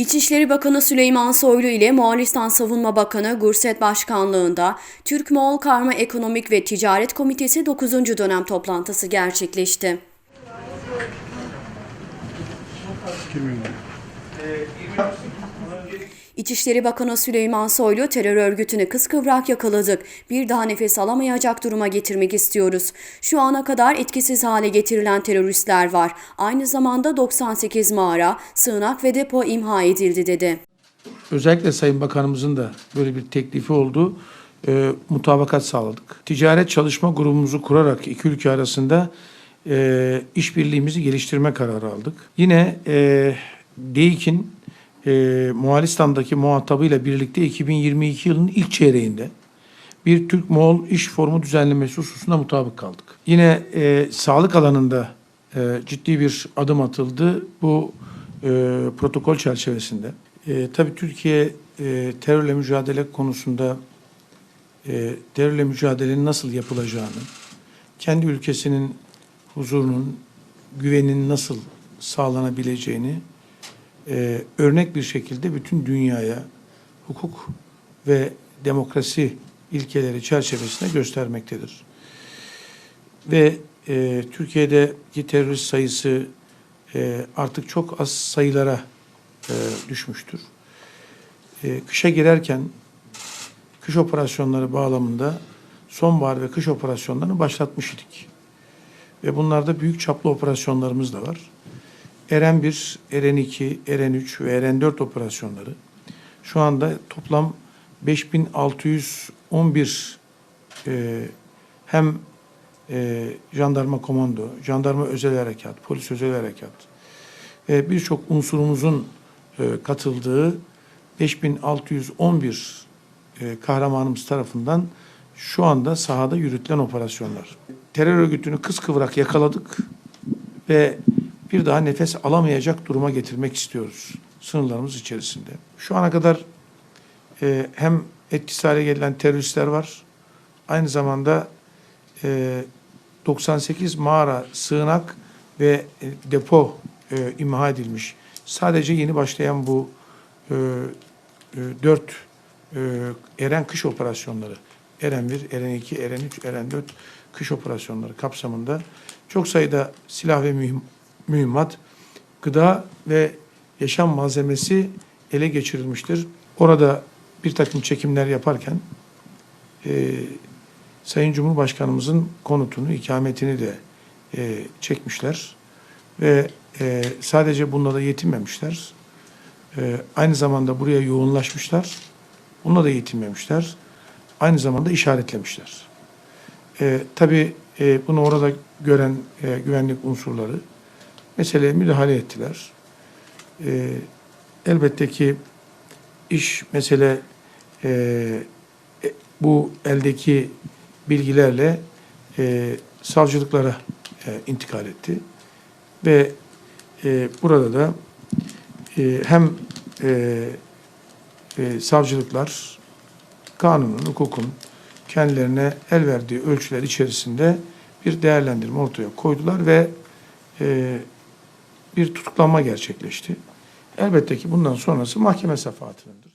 İçişleri Bakanı Süleyman Soylu ile Moğolistan Savunma Bakanı Gurset Başkanlığında Türk-Moğol Karma Ekonomik ve Ticaret Komitesi 9. dönem toplantısı gerçekleşti. İçişleri Bakanı Süleyman Soylu terör örgütünü kıskıvrak yakaladık. Bir daha nefes alamayacak duruma getirmek istiyoruz. Şu ana kadar etkisiz hale getirilen teröristler var. Aynı zamanda 98 mağara, sığınak ve depo imha edildi dedi. Özellikle Sayın Bakanımızın da böyle bir teklifi oldu. E, mutabakat sağladık. Ticaret çalışma grubumuzu kurarak iki ülke arasında e, işbirliğimizi geliştirme kararı aldık. Yine e, DEİK'in e, Moğolistan'daki muhatabıyla birlikte 2022 yılının ilk çeyreğinde bir Türk-Moğol iş formu düzenlemesi hususunda mutabık kaldık. Yine e, sağlık alanında e, ciddi bir adım atıldı bu e, protokol çerçevesinde. E, tabii Türkiye e, terörle mücadele konusunda e, terörle mücadelenin nasıl yapılacağını, kendi ülkesinin huzurunun, güvenin nasıl sağlanabileceğini e, örnek bir şekilde bütün dünyaya hukuk ve demokrasi ilkeleri çerçevesinde göstermektedir. Ve e, Türkiye'deki terörist sayısı e, artık çok az sayılara e, düşmüştür. E, kışa girerken kış operasyonları bağlamında sonbahar ve kış operasyonlarını başlatmış idik. Ve bunlarda büyük çaplı operasyonlarımız da var. Eren 1, Eren 2, Eren 3 ve Eren 4 operasyonları şu anda toplam 5611 e, hem e, jandarma komando, jandarma özel harekat, polis özel harekat ve birçok unsurumuzun e, katıldığı 5611 e, kahramanımız tarafından şu anda sahada yürütülen operasyonlar. Terör örgütünü kıskıvrak yakaladık ve bir daha nefes alamayacak duruma getirmek istiyoruz sınırlarımız içerisinde. Şu ana kadar e, hem etkisiz hale gelen teröristler var, aynı zamanda e, 98 mağara, sığınak ve e, depo e, imha edilmiş. Sadece yeni başlayan bu e, e, dört e, Eren kış operasyonları, Eren 1, Eren 2, Eren 3, Eren 4 kış operasyonları kapsamında çok sayıda silah ve mühim, mühimmat, gıda ve yaşam malzemesi ele geçirilmiştir. Orada bir takım çekimler yaparken e, Sayın Cumhurbaşkanımızın konutunu, ikametini de e, çekmişler ve e, sadece bununla da yetinmemişler. E, aynı zamanda buraya yoğunlaşmışlar. Bununla da yetinmemişler. Aynı zamanda işaretlemişler. E, tabii e, bunu orada gören e, güvenlik unsurları meseleye müdahale ettiler. E, elbette ki iş mesele e, e, bu eldeki bilgilerle e, savcılıklara e, intikal etti. Ve e, burada da e, hem e, e, savcılıklar kanunun, hukukun kendilerine el verdiği ölçüler içerisinde bir değerlendirme ortaya koydular ve e, bir tutuklanma gerçekleşti. Elbette ki bundan sonrası mahkeme safahatındır.